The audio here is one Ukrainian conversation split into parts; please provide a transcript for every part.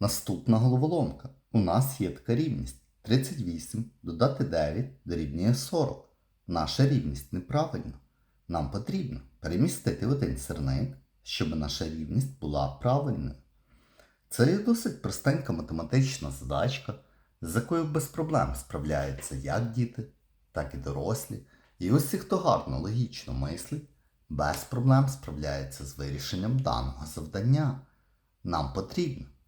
Наступна головоломка. У нас є така рівність. 38 додати 9 дорівнює 40. Наша рівність неправильна. Нам потрібно перемістити один сирник, щоб наша рівність була правильною. Це є досить простенька математична задачка, з якою без проблем справляються як діти, так і дорослі. І усі, хто гарно логічно мислить, без проблем справляється з вирішенням даного завдання. Нам потрібно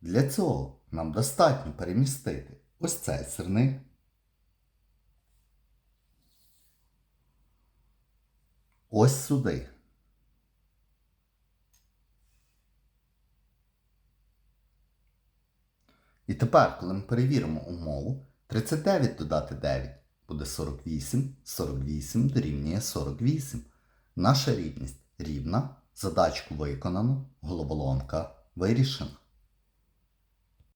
Для цього нам достатньо перемістити ось цей сирник. Ось сюди. І тепер, коли ми перевіримо умову, 39 додати 9 буде 48, 48 дорівнює 48. Наша рівність рівна, задачку виконано, головоломка вирішена.